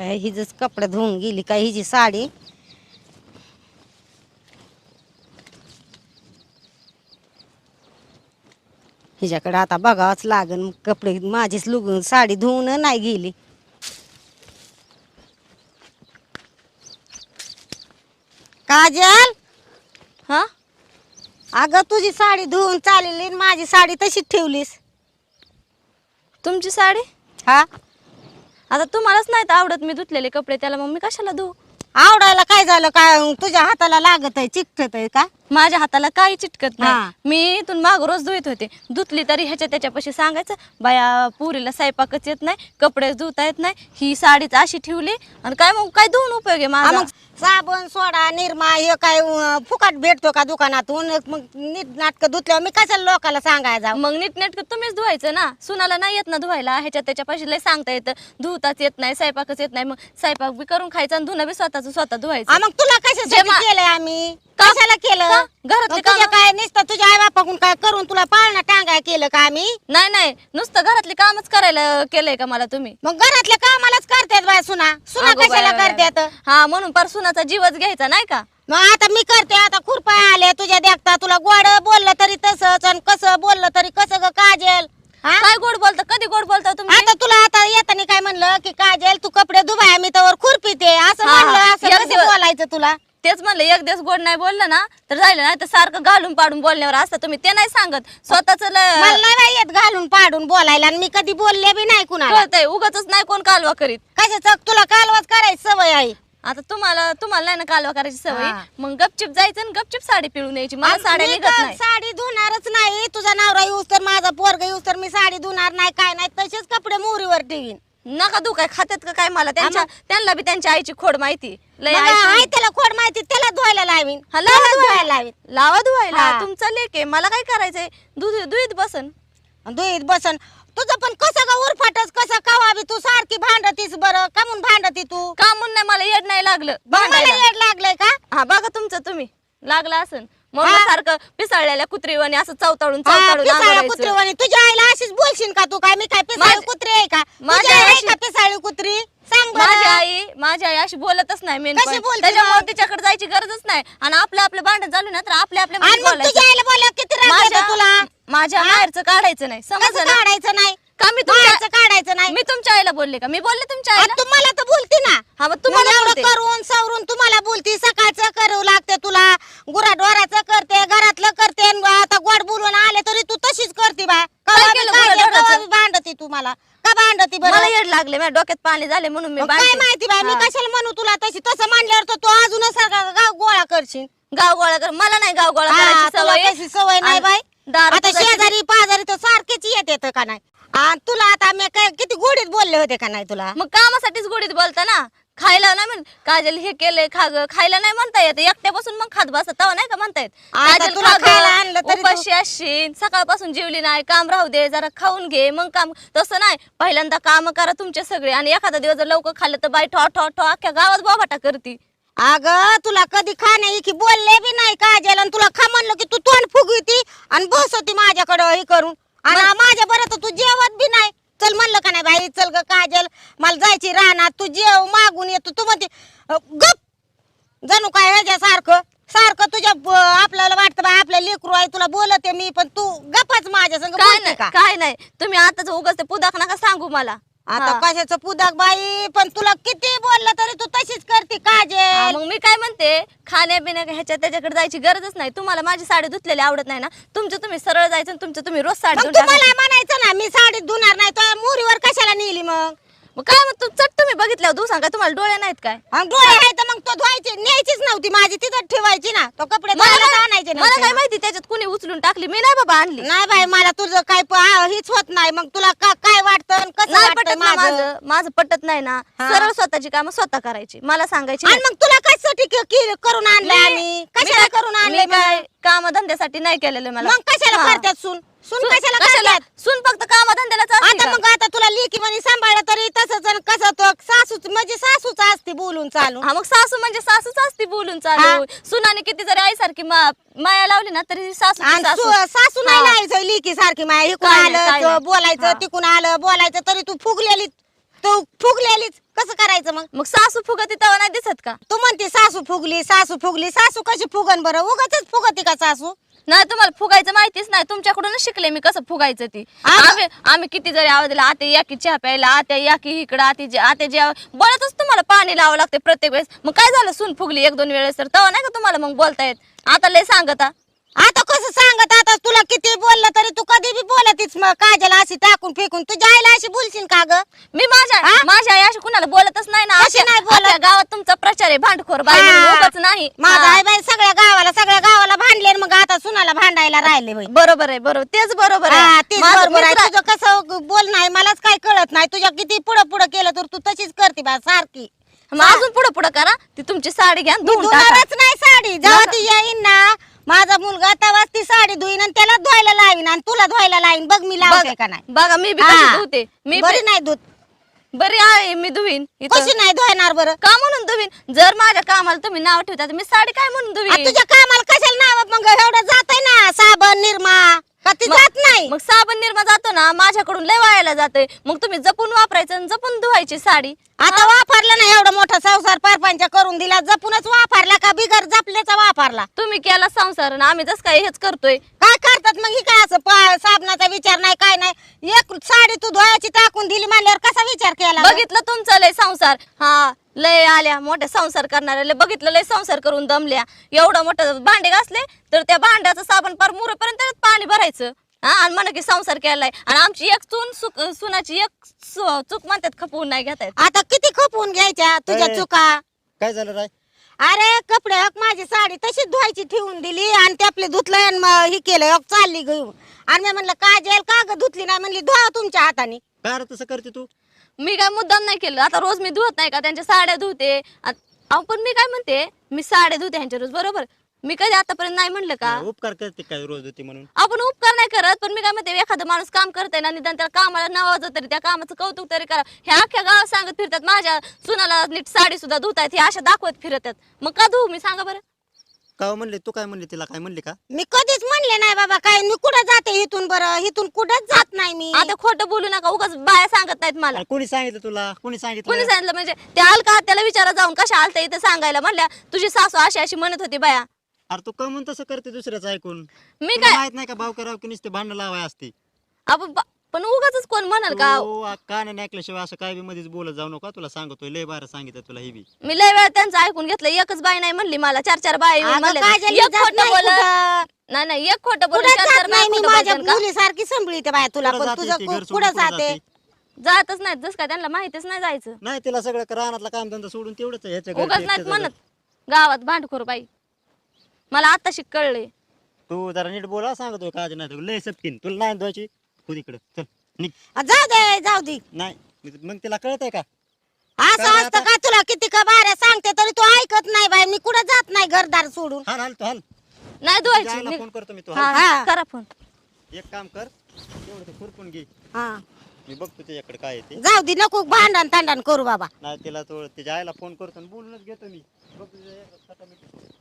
हिजच कपडे धुवून गेली काय हिची साडी. हिच्याकडे आता बघावंच लागन कपडे माझीच लुगून साडी धुवून नाही गेली. काजल! हा? अगं तुझी साडी धुवून चाललेली आणि माझी साडी तशीच ठेवलीस. तुमची साडी? हा? आता तुम्हालाच नाहीत आवडत मी धुतलेले कपडे त्याला मग मी कशाला धुवू आवडायला काय झालं? काय तुझ्या हाताला लागत आहे चिकटत आहे का? माझ्या हाताला काही चिटकत हा. नाही मी इथून माग रोज धुत होते. धुतली तरी ह्याच्या त्याच्यापाशी सांगायचं बाया पुरीला स्वयंपाकच येत नाही कपडे धुता येत नाही ही साडीच अशी ठेवली आणि काय मग काय धुवून उपयोग आहे हा, माझा मग साबण सोडा निरमा हे काय अं, फुकट भेटतो का दुकानातून? मग नीट नाटक धुतल्यावर मी कशाला लोकाला सांगायला जाऊ? मग नीटनेटकं तुम्हीच धुवायचं ना? सुनाला नाही येत ना धुवायला? ह्याच्या त्याच्यापाशी लय सांगता येतं. धुताच येत नाही स्वयंपाकच येत नाही. मग स्वयंपाक बी करून खायचं आणि धुणं बी स्वतःच स्वतः धुवायचं. मग तुला कशासाठी जेव्हा- केलंय आम्ही? का? कशाला केलं? का? घरातले मग तुझ्या कामं? काय नुसतं तुझ्या आई बापाकडून काय करून तुला पाळणा टांगाय केलं का आम्ही? नाही नाही. नुसतं घरातले कामच करायला केलंय का मला तुम्ही? मग घरातल्या कामालाच करतात बाय सुना. सुना अगो कशाला बाया, बाया. करतात? हा म्हणून पर सुनाचा जीवच घ्यायचा नाही का? मग आता मी करते आता खुरपाय आले तुझ्या देखता तुला गोड बोललं तरी तसंच आणि कसं बोललं तरी कसं ग काजल? हा? काय गोड बोलता? कधी गोड बोलता तुम्ही? आता येताना काय म्हणलं की काजल तू कपडे धुबाय मी तर खुरपीते असं हा, म्हणलं असं एक कसं दिवस- बोलायचं तुला? तेच म्हणलं एक दिवस गोड नाही बोललं ना तर राहिलं नाही तर सारखं घालून पाडून बोलण्यावर असतं. तुम्ही ते नाही सांगत. स्वतःच मला नाही बाई येत घालून पाडून बोलायला आणि मी कधी बोलले बी नाही कुणाला. कळतंय उगाच नाही कोण कालवा करीत. कशाच? तुला कालवाच करायची सवय आहे. आता तुम्हाला तुम्हाला नाही ना कालवा करायची सवय? हा. मग गपचिप जायचं आणि गपचिप साडी पिळून यायची. मला आणि साड्या मी निघत तर नाही. साडी धुणारच नाही. तुझा नवरा येऊस तर माझा पोरग येऊस तर मी साडी धुणार नाही काय नाही. तसेच कपडे मोरीवर ठेवीन. नका तू काय खात्यात का काय मला? त्यांच्या त्यांना बी त्यांच्या आईची खोड माहिती. लय आई आहे त्याला खोड माहिती त्याला धुवायला लावीन. हा, लावा धुवायला. धुवायला. लावीन. लावा धुवायला. हा. तुमचा लेक आहे. मला काय करायचंय? दूध दुध बसन. आणि धुईत बसन. तुझं पण कसं का उरफाटच कसं कवा बी तू? सारखी भांडतीस बरं. का म्हणून भांडती तू? का म्हणून नाही मला येड नाही लागलं. मला भांडायला. येड लागलंय का? हा बघा तुमचं तुम्ही. लागला असन. हा. सारखं पिसाळलेल्या कुत्रीवानी असं चवताळून चवताळून पिसाळ्या तुझ्या आईला अशीच बोलशील का तू? काय मी काय पिसाळी माझ्या- कुत्री आहे का? माझ्या आई अशी- का पिसाळी कुत्री? सांग माझी बरं आई माझी आई अशी बोलतच नाही मेन कशी बोलते त्याच्यामुळे मग? तिच्याकडे जायची गरजच नाही. आणि आपलं आपलं भांडण चालू ना तर आपल्या आपल्या आणि मग तुझ्या आईला बोलल्यावर किती राग माझ्या तुला? माझ्या काढायचं नाही. कसं समजलं ना? काढायचं नाही? का मी तुमच्या बाहेरचं काढायचं नाही? मी तुमच्या आईला बोलले का? मी बोलले तुमच्या आ, आईला? तुम्हाला तर बोलती ना. हा मग तुम्हाला तुम्हाला एवढं बोलते. करून सवरून तुम्हाला बोलती सकाळचं करू लागते तुला गुराढोराचं करते घरातलं करते आणि आता गोड बोलून आले तरी तू तशीच करते बा काय केलं गुराढोराचं? भांडती तू मला का भांडती बरं मला येड लागले माझ्या डोक्यात पाणी झाले म्हणून मी मग काय. माहिती बाय मी हा. कशाला म्हणू तुला? तशी तसं मांडल्यावर तर तू अजूनच सारखा गाव गोळा करशील. गाव गोळा कर मला नाही गाव गोळा हा, करायची तुला सवय तशी सवय नाही आणि बाई. दारू आता शेजारी पाजारी तर सारखेच येत येतं का नाही? आणि तुला आता मी काय किती गोडीत बोलले होते का नाही तुला? मग कामासाठीच गोडीत बोलता ना? खायला नाही म्हण काजल हे केलंय खा ग खायला नाही म्हणता येत. एकट्यापासून मग खात बसत तेव्हा नाही का म्हणता येत? आता काजल तुला खा ग, आणलं तरी तू- उपाशी असशील सकाळपासून जेवली नाही काम राहू दे जरा खाऊन घे मग काम तसं नाही. पहिल्यांदा काम करा तुमचे सगळे आणि एखादा दिवस जर लवकर खाल्लं तर बाई ठो ठो ठो अख्ख्या गावात बोबाटा करती. अगं तुला कधी खाण्या इकी बोलले बी नाही काजल आणि तुला खा म्हणलं की तू तोंड फुगवती आणि बसवती माझ्याकडं हे करून. आणि माझ्या बरं तर तू जेवत बी नाही. चल म्हणलं का नाही बाई? चल ग काजल मला जायची राहणार तू जेव मागून येतो. तू म्हणते अ, गप. जणू काय ह्याच्यासारखं सारखं? तुझ्या ब- आपल्याला वाटतं बाई आपल्या लेकरू आहे तुला बोलते मी पण तू गपच माझ्या संग काय बोलते नाही का? काय नाही. तुम्ही आताच उगाच ते पुदाक नका सांगू मला. आता हा. कशाचं पुदाक बाई? पण तुला किती बोललं तरी तू तशीच करते हा, काजल मग मी काय म्हणते खाण्यापिण्या ह्याच्या त्याच्याकडे जायची गरजच नाही. तुम्हाला माझी साडी धुतलेली आवडत नाही ना. तुमचं तुम्ही सरळ जायचं आणि तुमचं तुम्ही रोज साडी मग धुवून तुम्हाला टाकायची. म्हणायचं ना मी साडीत धुणार नाही तर मुरीवर कशाला नेली मग काय मग तू चट तुम्ही बघितल्यावर तू सांगा तुम्हाला डोळे नाहीत काय? आणि डोळे आहे तर मग तो धुवायची न्यायचीच नव्हती माझी तिथं ठेवायची ना. तो कपडे मला धुवायला आणायचे मला काय नव्हते माहिती त्याच्यात कुणी उचलून टाकली? मी नाही बाबा आणली. नाही बाई मला तुझं काय प- आ, हीच होत नाही. मग तुला का- काय वाटतं आणि कसं नाही वाटतं पटत ना माझं? माझं. माझं पटत नाही ना. हा. सरळ स्वतःची कामं स्वतः करायची. मला सांगायची आणि नाही. मग तुला कशासाठी के- के- करून आणलं मी- आम्ही? मी कशाला काय- करून आणले मी काय काम धंद्यासाठी नाही केलेलं मला. मग कशाला हा. करतात सून? सून कशाला कशाला? सून फक्त काम धंद्यालाच असते आता? मग आता तुला लेकी म्हणे सांभाळलं तरी तसंच आणि कसं तो सासूच म्हणजे सासूच असते बोलून चालू हा मग सासू म्हणजे सासूच असते बोलून चालू सुनाने किती जरी आईसारखी मा- माया लावली ना तरी सासू आणि सासू. सु- सासू नाही हा. लावायचं लेकी सारखी माय इकडून काय नाही, काय आलं नाही. बोलायचं हा. तिकून आलं बोलायचं तरी तू फुगलेली. तू फुगलेलीच. कसं करायचं मग? मग सासू फुगती तेव्हा नाही दिसत का? तू म्हणते सासू फुगली सासू फुगली. सासू कशी फुगन बरं? उगाच फुगती का सासू? नाही तुम्हाला फुगायचं माहितीच नाही. तुमच्याकडूनच शिकले मी कसं फुगायचं ती. आम्ही आम्ही किती जरी आवाज दिला आते या की चहा प्यायला आत्या या की इकडं आते जे आते जे बोलतच तुम्हाला पाणी लावावं लागते प्रत्येक वेळेस. मग काय झालं? सून फुगली एक दोन वेळेस तर तेव्हा नाही का तुम्हाला मग बोलता येत? आता लय सांगता. आता कसं सांगत आता तुला किती बोललं तरी तू कधी बी बोलतीस मग काजल अशी टाकून फेकून तुझ्या आईला अशी बोलशील का ग मी माझ्या? माझ्या आई अशी कुणाला बोलतच नाही ना अख्या- नाही बोलत? गावात तुमचा प्रचार आहे भांडखोर बाई म्हणून हा. उगाच नाही माझा हा. आई बाई सगळ्या गावाला सगळ्या गावाला भांडले आणि मग आता सुनाला भांडायला राहिले बरोबर आहे बरोबर तेच बरोबर हा, आहे तेच माझं बरोबर आहे मित्र- तुझं कसं बोल नाही मलाच काही कळत नाही तुझ्या किती पुढं पुढं केलं तर तू तशीच करते बा सारखी मग अजून पुढे पुढे करा ती तुमची साडी घ्या आणि मी धुवून टाका. धुणारच नाही साडी जेव्हा. ती येईन ना माझा मुलगा तेव्हाच ती साडी धुईन आणि त्याला धुवायला लावीन आणि तुला धुवायला लावीन. बघ मी लावते का नाही. बघा मी बी हा. धुते. मी बरी नाही धुत. बरी आहे मी धुवीन इथं. कशी नाही धुवणार बरं? का म्हणून धुवीन जर माझ्या कामाला तुम्ही नाव ठेवता तर मी साडी काय म्हणून आ, धुवीन तुझ्या कामाला कशाला नाव? मग एवढं जात ना साबण निरमा. का ती मग- जात नाही. मग साबण निर्मा जातो ना माझ्याकडून लय वायाला जाते मग तुम्ही जपून वापरायचं आणि जपून धुवायची साडी. आता वापरला ना एवढा मोठा संसार परपंच करून दिला. जपूनच वापरला का बिगर जपल्याचा वापरला? तुम्ही केला संसार आणि आम्ही जस काय हेच करतोय. काय करतात मग ही काय असं पा- साबणाचा विचार नाही काय नाही? एक साडी तू धुवायची टाकून दिली म्हणल्यावर कसा विचार केला? बघितलं तुमचं लय संसार. हा लय आल्या मोठ्या संसार करणाऱ्या लय बघितलं लय संसार करून दमल्या. एवढं मोठं भांडे घासले तर त्या भांड्याचं साबण पार मुरेपर्यंत पाणी भरायचं. हा आणि म्हणा की संसार केलाय. आणि आमची एक चून सुक- सुनाची एक सु- चूक म्हणतात खपवून नाही घेता येत आता किती खपवून घ्यायच्या? तुझ्या. चुका? काय झालं राय? अरे कपडे हक माझी साडी तशीच धुवायची ठेवून दिली आणि ते आपले धुतलं आणि मग हे केलं हक चालली घेऊन. आणि मी म्हणलं काजल का ग धुतली नाही? म्हणली धुवा तुमच्या हाताने. काय रे तसं करते तू? मी काय मुद्दाम नाही केलं. आता रोज मी धुवत नाही का? त्यांच्या साड्या धुते. आ- अहो पण मी काय म्हणते? मी साड्या धुते ह्यांच्या रोज बरोबर? मी कधी आतापर्यंत नाही म्हणलं का? उपकार करते काय रोज होती म्हणून? आपण उपकार नाही करत पण मी काय म्हणते एखादा माणूस काम करतोय ना निदान त्याला कामाला नावाजत तरी त्या कामाचं कौतुक तरी करा. ह्या अख्ख्या गावात सांगत फिरतात माझ्या सुनाला नीट साडी सुद्धा धुतायत हे अशा दाखवत फिरतात. मग का धुवू मी सांगा बरं. का हो म्हणले? तू काय म्हणली? तिला काय म्हणली का? मी कधीच म्हणले नाही बाबा काय मी कुठं जाते इथून बरं? इथून कुठंच जात नाही मी. आता खोटं बोलू नका उगाच बाया सांगत नाहीत मला. अरे कोणी सांगितलं तुला? कोणी कोणी सांगितलं सांगितलं म्हणजे? त्या अलका त्याला विचारा जाऊन कशा आलता इथं सांगायला म्हणल्या तुझी सासू अशी अशी म्हणत होती बाया. अरे तू कमून तसं करते दुसऱ्याचं ऐकून. मी तुला काय माहीत नाही का भाव करावं की नुसते भांडण लावाय असते? आपण बा- पण उगाच कोण म्हणाल का? तू कानाने ऐकल्याशिवाय असं काय बी मध्येच बोलत जाऊ नका. तुला सांगतोय लय बारा सांगितलं तुला हे बी. मी लय वेळा त्यांचं ऐकून घेतलं एकच बाई नाही म्हणली मला. चार चार बाई येऊन अगं म्हणल्या. काजल, मी एक जात खोटं नाही कुठं. नाही नाही एक खोटं बोलत. कुठं चार जात चार नाही बाया मी? खोटं माझ्या बोलतात का? मुली सारखी सांभाळते बाया तुला कुठं पण जाते तुझं ती? कु- घर सोडून कुठं कुठं जाते? जाते? जातच नाहीत. जस काय त्यांना माहितीच नाही जायचं. नाही तिला सगळं रानातला कामधंदा सोडून तेवढंच आहे, ह्याच्या उगाच नाहीत एकट्याचं म्हणत. गावात भांडखोर बाई. मला आताशी कळले. तू जरा नीट बोला सांगतोय काज नाही तर लय सपकीन. तुला नाही धुवायची? खुद इकडं. चल निघ. आ, जाऊ दे जाऊ दे. नाही मग तिला कळत आहे का? असं काय असतं आता? का तुला किती का बाऱ्या सांगते तरी तू ऐकत नाही बाई मी कुठं जात नाही घरदार सोडून. हाल हाल तू हाल. नाही धुवायची जायला निघ. फोन करतो मी तू. हाल. हा. करा फोन. एक काम कर तेवढं ते खुरपून घे. हा. मी बघतो त्याच्याकडे काय आहे ते. जाऊ दे नको भांडण तांडण करू बाबा. नाही तिला तो त्याच्या आईला फोन करतो आणि बोलूनच घेतो मी. बघतो.